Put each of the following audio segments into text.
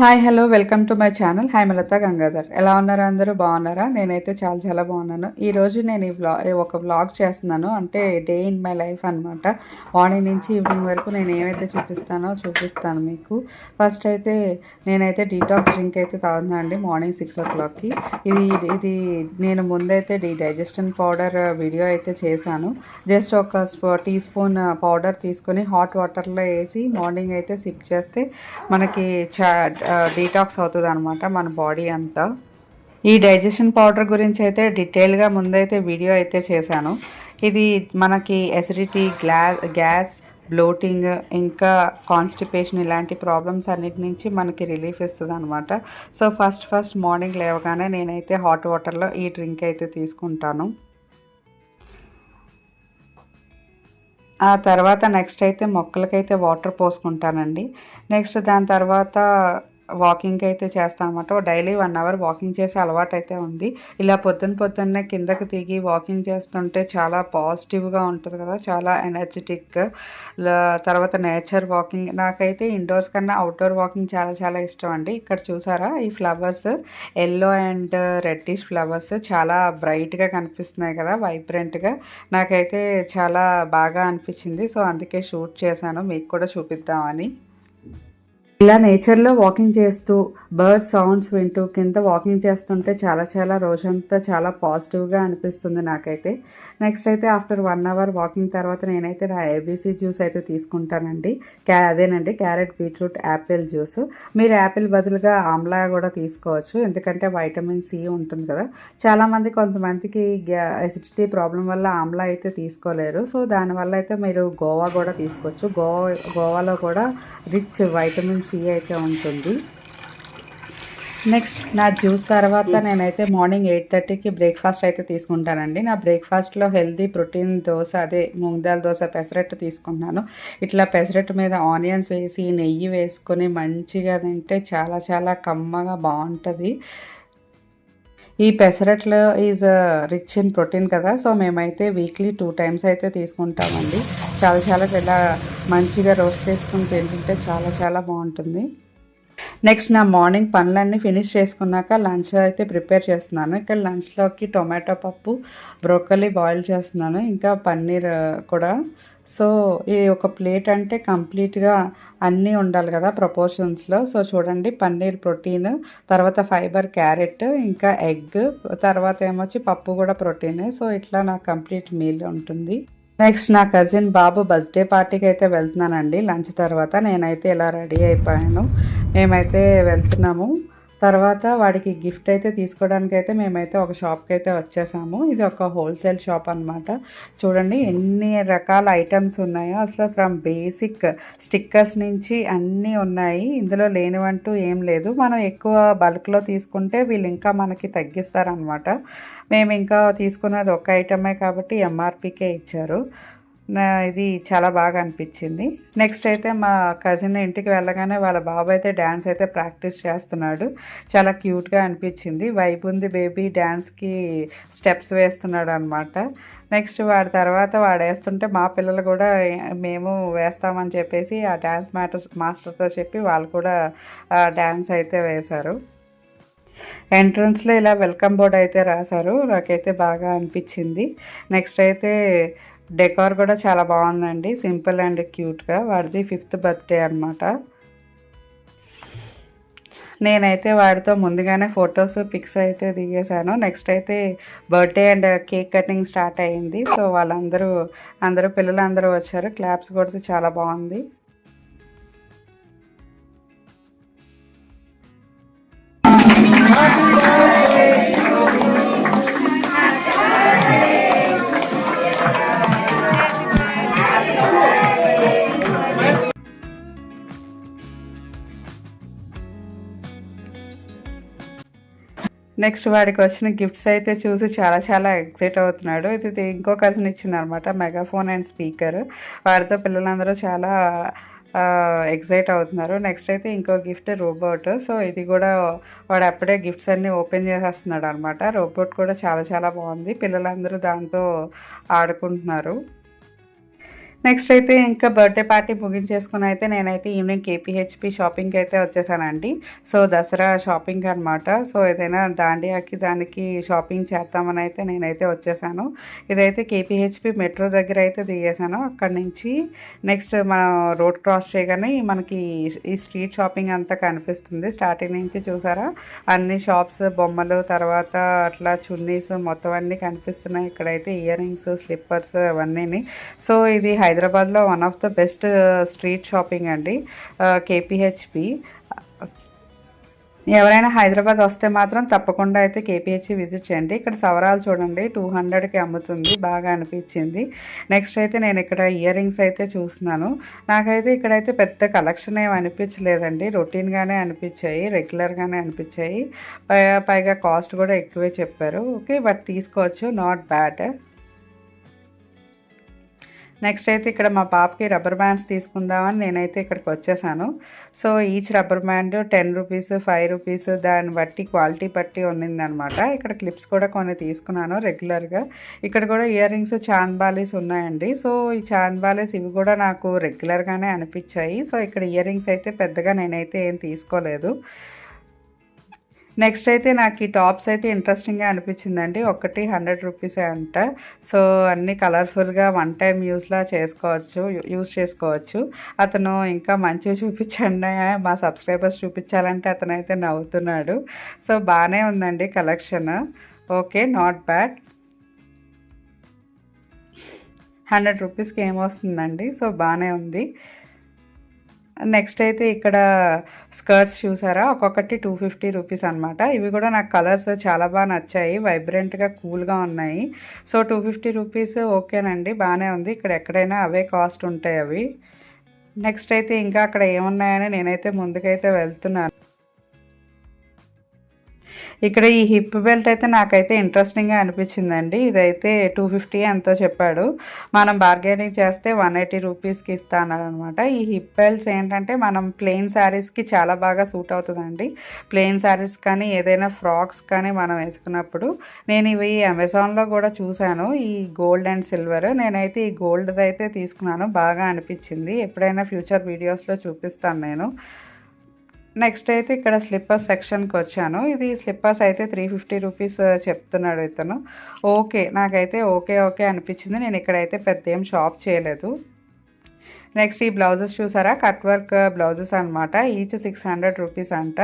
Hi hello welcome to my channel Haimalatha Gangadhar ఎలా ఉన్నారు అందరూ? బాగున్నారా? నేనైతే చాలా చాలా బాగున్నాను. ఈరోజు నేను ఈ వ్లా ఒక వ్లాగ్ చేస్తున్నాను. అంటే డే ఇన్ మై లైఫ్ అనమాట మార్నింగ్ నుంచి ఈవినింగ్ వరకు నేను ఏమైతే చూపిస్తానో చూపిస్తాను మీకు. ఫస్ట్ అయితే నేనైతే డీటాక్స్ డ్రింక్ అయితే తాగుతున్నాను అండి మార్నింగ్ సిక్స్ ఓ క్లాక్కి ఇది ఇది నేను ముందైతే డీ డైజెషన్ పౌడర్ వీడియో అయితే చేశాను. జస్ట్ ఒక టీ స్పూన్ పౌడర్ తీసుకొని హాట్ వాటర్లో వేసి మార్నింగ్ అయితే సిప్ చేస్తే మనకి చా డీటాక్స్ అవుతుంది అనమాట మన బాడీ అంతా. ఈ డైజెషన్ పౌడర్ గురించి అయితే డీటెయిల్గా ముందైతే వీడియో అయితే చేశాను. ఇది మనకి ఎసిడిటీ గ్లా గ్యాస్ బ్లోటింగ్ ఇంకా కాన్స్టిపేషన్ ఇలాంటి ప్రాబ్లమ్స్ అన్నిటి నుంచి మనకి రిలీఫ్ ఇస్తుంది అనమాట సో ఫస్ట్ ఫస్ట్ మార్నింగ్ లేవగానే నేనైతే హాట్ వాటర్లో ఈ డ్రింక్ అయితే తీసుకుంటాను. ఆ తర్వాత నెక్స్ట్ అయితే మొక్కలకైతే వాటర్ పోసుకుంటానండి. నెక్స్ట్ దాని తర్వాత వాకింగ్ అయితే చేస్తాను అనమాట డైలీ వన్ అవర్ వాకింగ్ చేసే అలవాటు అయితే ఉంది. ఇలా పొద్దున్న పొద్దున్నే కిందకి దిగి వాకింగ్ చేస్తుంటే చాలా పాజిటివ్గా ఉంటుంది కదా చాలా ఎనర్జెటిక్ తర్వాత నేచర్ వాకింగ్ నాకైతే ఇండోర్స్ కన్నా అవుట్డోర్ వాకింగ్ చాలా చాలా ఇష్టం అండి. ఇక్కడ చూసారా? ఈ flowers yellow and reddish flowers చాలా బ్రైట్గా కనిపిస్తున్నాయి కదా వైబ్రెంట్గా నాకైతే చాలా బాగా అనిపించింది. సో అందుకే షూట్ చేశాను. మీకు కూడా చూపిద్దామని. ఇలా నేచర్లో వాకింగ్ చేస్తూ బర్డ్ సౌండ్స్ వింటూ కింద వాకింగ్ చేస్తుంటే చాలా చాలా రోజంతా చాలా పాజిటివ్గా అనిపిస్తుంది నాకైతే. నెక్స్ట్ అయితే ఆఫ్టర్ వన్ అవర్ వాకింగ్ తర్వాత నేనైతే నా ఏబీసీ జ్యూస్ అయితే తీసుకుంటానండి. క్యా అదేనండి క్యారెట్ బీట్రూట్ యాపిల్ జ్యూస్. మీరు యాపిల్ బదులుగా ఆమ్లా కూడా తీసుకోవచ్చు. ఎందుకంటే వైటమిన్ సి ఉంటుంది కదా. చాలామంది కొంతమందికి ఎసిడిటీ ప్రాబ్లం వల్ల ఆమ్లా అయితే తీసుకోలేరు. సో దానివల్ల అయితే మీరు గోవా కూడా తీసుకోవచ్చు. గోవా గోవాలో కూడా రిచ్ వైటమిన్ సి అయితే ఉంటుంది. నెక్స్ట్ నా జ్యూస్ తర్వాత నేనైతే మార్నింగ్ ఎయిట్ థర్టీకి బ్రేక్ఫాస్ట్ అయితే తీసుకుంటానండి. నా బ్రేక్ఫాస్ట్లో హెల్దీ ప్రోటీన్ దోశ అదే మూంగదాల్ దోశ పెసరట్టు తీసుకుంటాను ఇట్లా పెసరట్టు మీద ఆనియన్స్ వేసి నెయ్యి వేసుకొని మంచిగా తింటే చాలా చాలా కమ్మగా బాగుంటుంది. ఈ పెసరట్లు ఈజ్ రిచ్ ఇన్ ప్రోటీన్ కదా సో మేమైతే వీక్లీ టూ టైమ్స్ అయితే తీసుకుంటామండి. చాలా చాలా చాలా మంచిగా రోస్ట్ చేసుకుని తింటుంటే చాలా చాలా బాగుంటుంది. నెక్స్ట్ నా మార్నింగ్ పనులన్నీ ఫినిష్ చేసుకున్నాక లంచ్ అయితే ప్రిపేర్ చేస్తున్నాను. ఇక్కడ లంచ్లోకి టొమాటో పప్పు బ్రోకలీ బాయిల్ చేస్తున్నాను. ఇంకా పన్నీర్ కూడా. సో ఈ ఒక ప్లేట్ అంటే కంప్లీట్గా అన్నీ ఉండాలి కదా ప్రపోర్షన్స్లో సో చూడండి పన్నీర్ ప్రోటీన్ తర్వాత ఫైబర్ క్యారెట్ ఇంకా ఎగ్ తర్వాత ఏమొచ్చి పప్పు కూడా ప్రోటీన్. సో ఇట్లా నాకు కంప్లీట్ మీల్ ఉంటుంది. నెక్స్ట్ నా కజిన్ బాబు బర్త్డే పార్టీకి అయితే వెళ్తున్నానండి. లంచ్ తర్వాత నేనైతే ఇలా రెడీ అయిపోయాను. మేమైతే వెళ్తున్నాము. తర్వాత వాడికి గిఫ్ట్ అయితే తీసుకోవడానికి అయితే మేమైతే ఒక షాప్కి అయితే వచ్చేసాము. ఇది ఒక హోల్సేల్ షాప్ అనమాట చూడండి ఎన్ని రకాల ఐటమ్స్ ఉన్నాయో. అసలు ఫ్రమ్ బేసిక్ స్టిక్కర్స్ నుంచి అన్నీ ఉన్నాయి. ఇందులో లేనివంటూ ఏం లేదు. మనం ఎక్కువ బల్క్లో తీసుకుంటే వీళ్ళు ఇంకా మనకి తగ్గిస్తారనమాట మేము ఇంకా తీసుకున్నది ఒక ఐటమే కాబట్టి ఎంఆర్పికే ఇచ్చారు. ఇది చాలా బాగా అనిపించింది. నెక్స్ట్ అయితే మా కజిన్ ఇంటికి వెళ్ళగానే వాళ్ళ బాబు అయితే డ్యాన్స్ అయితే ప్రాక్టీస్ చేస్తున్నాడు. చాలా క్యూట్గా అనిపించింది. వైబ్ ఉంది బేబీ డ్యాన్స్కి స్టెప్స్ వేస్తున్నాడు అనమాట నెక్స్ట్ వాడి తర్వాత వాడు వేస్తుంటే మా పిల్లలు కూడా మేము వేస్తామని చెప్పేసి ఆ డ్యాన్స్ మ్యాటర్ మాస్టర్తో చెప్పి వాళ్ళు కూడా డ్యాన్స్ అయితే వేశారు. ఎంట్రన్స్లో ఇలా వెల్కమ్ బోర్డ్ అయితే రాశారు. నాకైతే బాగా అనిపించింది. నెక్స్ట్ అయితే డెకార్ కూడా చాలా బాగుందండి. సింపుల్ అండ్ క్యూట్గా. వాడిది ఫిఫ్త్ బర్త్డే అనమాట నేనైతే వాడితో ముందుగానే ఫొటోస్ పిక్స్ అయితే దిగేశాను. నెక్స్ట్ అయితే birthday and cake cutting start అయ్యింది సో వాళ్ళందరూ అందరూ పిల్లలందరూ వచ్చారు. క్లాప్స్ కూడా చాలా బాగుంది. నెక్స్ట్ వాడికి వచ్చిన గిఫ్ట్స్ అయితే చూసి చాలా చాలా ఎక్సైట్ అవుతున్నాడు. ఇది ఇంకో కజిన్ ఇచ్చింది అనమాట మెగాఫోన్ అండ్ స్పీకర్ వాడితో పిల్లలందరూ చాలా ఎగ్జైట్ అవుతున్నారు. నెక్స్ట్ అయితే ఇంకో గిఫ్ట్ రోబోట్. సో ఇది కూడా వాడు అప్పుడే గిఫ్ట్స్ అన్నీ ఓపెన్ చేసేస్తున్నాడు అనమాట రోబోట్ కూడా చాలా చాలా బాగుంది. పిల్లలందరూ దాంతో ఆడుకుంటున్నారు. నెక్స్ట్ అయితే ఇంకా బర్త్డే పార్టీ ముగించేసుకుని అయితే నేనైతే ఈవినింగ్ కేపీహెచ్పి షాపింగ్కి అయితే వచ్చేసానండి. సో దసరా షాపింగ్ అనమాట సో ఏదైనా దాండియాకి దానికి షాపింగ్ చేద్దామని అయితే నేనైతే వచ్చేసాను. ఇదైతే కేపీహెచ్పి మెట్రో దగ్గర అయితే దిగేసాను. అక్కడ నుంచి నెక్స్ట్ మనం రోడ్ క్రాస్ చేయగానే మనకి ఈ స్ట్రీట్ షాపింగ్ అంతా కనిపిస్తుంది. స్టార్టింగ్ నుంచి చూసారా? అన్ని షాప్స్ బొమ్మలు తర్వాత అట్లా చున్నీస్ మొత్తం అన్నీ కనిపిస్తున్నాయి. ఇక్కడైతే ఇయర్ రింగ్స్ స్లిప్పర్స్ అవన్నీ సో ఇది హైదరాబాద్లో one of the best street shopping అండి కేపీహెచ్పి ఎవరైనా హైదరాబాద్ వస్తే మాత్రం తప్పకుండా అయితే కేపీహెచ్సి విజిట్ చేయండి. ఇక్కడ సవరాలు చూడండి టూ హండ్రెడ్కి అమ్ముతుంది బాగా అనిపించింది. నెక్స్ట్ అయితే నేను ఇక్కడ ఇయర్ రింగ్స్ అయితే చూస్తున్నాను. నాకైతే ఇక్కడైతే పెద్ద కలెక్షన్ ఏమి అనిపించలేదండి. రొటీన్గానే అనిపించాయి రెగ్యులర్గానే అనిపించాయి. పైగా కాస్ట్ కూడా ఎక్కువే చెప్పారు. ఓకే బట్ తీసుకోవచ్చు నాట్ బ్యాడ్. నెక్స్ట్ అయితే ఇక్కడ మా పాపకి రబ్బర్ బ్యాండ్స్ తీసుకుందామని నేనైతే ఇక్కడికి వచ్చేసాను. So each rubber band ten rupees five rupees దాన్ని బట్టి క్వాలిటీ బట్టి ఉన్నిందనమాట. ఇక్కడ క్లిప్స్ కూడా కొన్ని తీసుకున్నాను రెగ్యులర్గా ఇక్కడ కూడా ఇయర్ రింగ్స్ చాంద్బాలీస్ ఉన్నాయండి. సో ఈ చాంద్బాలీస్ ఇవి కూడా నాకు రెగ్యులర్గానే అనిపించాయి. సో ఇక్కడ ఇయర్ రింగ్స్ అయితే పెద్దగా నేనైతే ఏం తీసుకోలేదు. నెక్స్ట్ అయితే నాకు ఈ టాప్స్ అయితే ఇంట్రెస్టింగ్గా అనిపించిందండి. ఒకటి హండ్రెడ్ రూపీసే అంట. సో అన్నీ కలర్ఫుల్గా వన్ టైం యూస్లా చేసుకోవచ్చు యూస్ చేసుకోవచ్చు. అతను ఇంకా మంచిగా చూపించండి మా సబ్స్క్రైబర్స్ చూపించాలంటే అతను అయితే నవ్వుతున్నాడు. సో బాగానే ఉందండి collection. Okay not bad. Hundred రూపీస్కి ఏమొస్తుందండి? సో బాగానే ఉంది. నెక్స్ట్ అయితే ఇక్కడ స్కర్ట్స్ చూసారా? ఒక్కొక్కటి టూ ఫిఫ్టీ రూపీస్ అనమాట ఇవి కూడా నాకు కలర్స్ చాలా బాగా నచ్చాయి. వైబ్రెంట్గా కూల్గా ఉన్నాయి. సో టూ ఫిఫ్టీ రూపీస్ ఓకేనండి. బాగానే ఉంది. ఇక్కడ ఎక్కడైనా అవే కాస్ట్ ఉంటాయి అవి. నెక్స్ట్ అయితే ఇంకా అక్కడ ఏమున్నాయని నేనైతే ముందుకైతే వెళ్తున్నాను. ఇక్కడ ఈ హిప్ బెల్ట్ అయితే నాకైతే ఇంట్రెస్టింగ్గా అనిపించిందండి. ఇదైతే టూ ఫిఫ్టీ ఎంతో చెప్పాడు. మనం బార్గెనింగ్ చేస్తే వన్ ఎయిటీ రూపీస్కి ఇస్తానమాట ఈ హిప్ బెల్ట్స్ ఏంటంటే మనం ప్లెయిన్ శారీస్కి చాలా బాగా సూట్ అవుతుందండి. ప్లెయిన్ శారీస్ కానీ ఏదైనా ఫ్రాక్స్ కానీ మనం వేసుకున్నప్పుడు నేను ఇవి అమెజాన్లో కూడా చూశాను. ఈ గోల్డ్ అండ్ సిల్వర్ నేనైతే ఈ గోల్డ్ అయితే తీసుకున్నాను. బాగా అనిపించింది. ఎప్పుడైనా ఫ్యూచర్ వీడియోస్లో చూపిస్తాను నేను. నెక్స్ట్ అయితే ఇక్కడ స్లిప్పర్స్ సెక్షన్కి వచ్చాను. ఇది స్లిప్పర్స్ అయితే త్రీ ఫిఫ్టీ రూపీస్ చెప్తున్నాడు ఇతను. ఓకే నాకైతే ఓకే ఓకే అనిపించింది. నేను ఇక్కడైతే పెద్ద ఏం షాప్ చేయలేదు. నెక్స్ట్ ఈ బ్లౌజెస్ చూసారా? కట్ వర్క్ బ్లౌజెస్ అనమాట ఈచ్ సిక్స్ హండ్రెడ్ రూపీస్ అంట.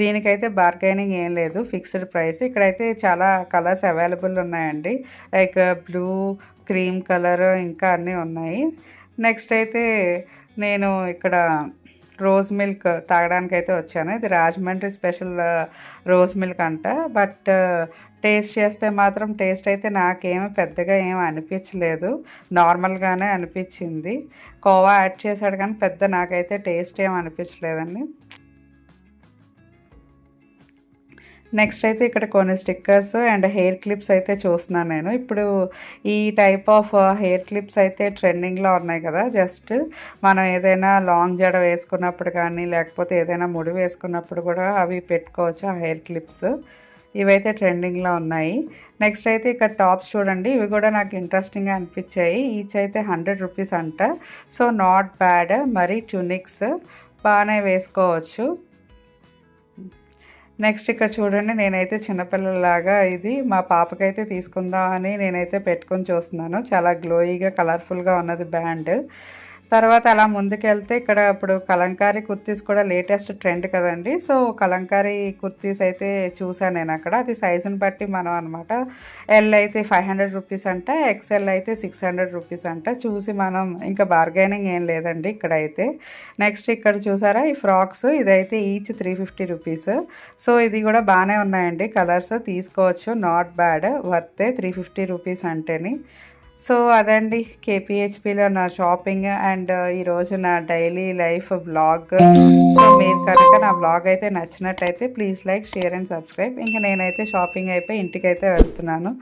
దీనికైతే బార్గైనింగ్ ఏం లేదు. ఫిక్స్డ్ ప్రైస్ ఇక్కడైతే చాలా కలర్స్ అవైలబుల్ ఉన్నాయండి. లైక్ బ్లూ క్రీమ్ కలర్ ఇంకా అన్నీ ఉన్నాయి. నెక్స్ట్ అయితే నేను ఇక్కడ రోజ్ మిల్క్ తాగడానికి అయితే వచ్చాను. ఇది రాజమండ్రి స్పెషల్ రోజ్ మిల్క్ అంట. బట్ టేస్ట్ చేస్తే మాత్రం టేస్ట్ అయితే నాకేమి పెద్దగా ఏం అనిపించలేదు. నార్మల్గానే అనిపించింది. కోవా యాడ్ చేశాడు కానీ పెద్ద నాకైతే టేస్ట్ ఏం అనిపించలేదండి. నెక్స్ట్ అయితే ఇక్కడ కొన్ని స్టిక్కర్స్ అండ్ హెయిర్ క్లిప్స్ అయితే చూస్తున్నాను నేను. ఇప్పుడు ఈ టైప్ ఆఫ్ హెయిర్ క్లిప్స్ అయితే ట్రెండింగ్లో ఉన్నాయి కదా. జస్ట్ మనం ఏదైనా లాంగ్ జడ వేసుకున్నప్పుడు కానీ లేకపోతే ఏదైనా ముడి వేసుకున్నప్పుడు కూడా అవి పెట్టుకోవచ్చు ఆ హెయిర్ క్లిప్స్ ఇవైతే ట్రెండింగ్లో ఉన్నాయి. నెక్స్ట్ అయితే ఇక్కడ టాప్స్ చూడండి. ఇవి కూడా నాకు ఇంట్రెస్టింగ్గా అనిపించాయి. ఈచ్ అయితే హండ్రెడ్ రూపీస్ అంట. సో నాట్ బ్యాడ్ మరి ట్యూనిక్స్ బాగానే వేసుకోవచ్చు. నెక్స్ట్ ఇక్కడ చూడండి నేనైతే చిన్నపిల్లలాగా ఇది మా పాపకైతే తీసుకుందాం అని నేనైతే పెట్టుకొని చూస్తున్నాను. చాలా గ్లోయిగా కలర్ఫుల్గా ఉన్నది బ్యాండ్. తర్వాత అలా ముందుకెళ్తే ఇక్కడ ఇప్పుడు కలంకారీ కుర్తీస్ కూడా లేటెస్ట్ ట్రెండ్ కదండి. సో కలంకారీ కుర్తీస్ అయితే చూసాను నేను అక్కడ. అది సైజుని బట్టి మనం అనమాట ఎల్ అయితే ఫైవ్ హండ్రెడ్ రూపీస్ అంట ఎక్స్ఎల్ అయితే సిక్స్ హండ్రెడ్ రూపీస్ అంట. చూసి మనం ఇంకా బార్గైనింగ్ ఏం లేదండి ఇక్కడ అయితే నెక్స్ట్ ఇక్కడ చూసారా ఈ ఫ్రాక్స్? ఇదైతే each three fifty rupees. So ఇది కూడా బాగానే ఉన్నాయండి కలర్స్. తీసుకోవచ్చు. Not bad. వర్తే three fifty rupees అంటేని. సో అదండి కేపీహెచ్పిలో నా షాపింగ్ అండ్ ఈరోజు నా డైలీ లైఫ్ బ్లాగ్ సో మీరు కనుక నా బ్లాగ్ అయితే నచ్చినట్టయితే please like share and subscribe ఇంకా నేనైతే షాపింగ్ అయిపోయి ఇంటికైతే వెళ్తున్నాను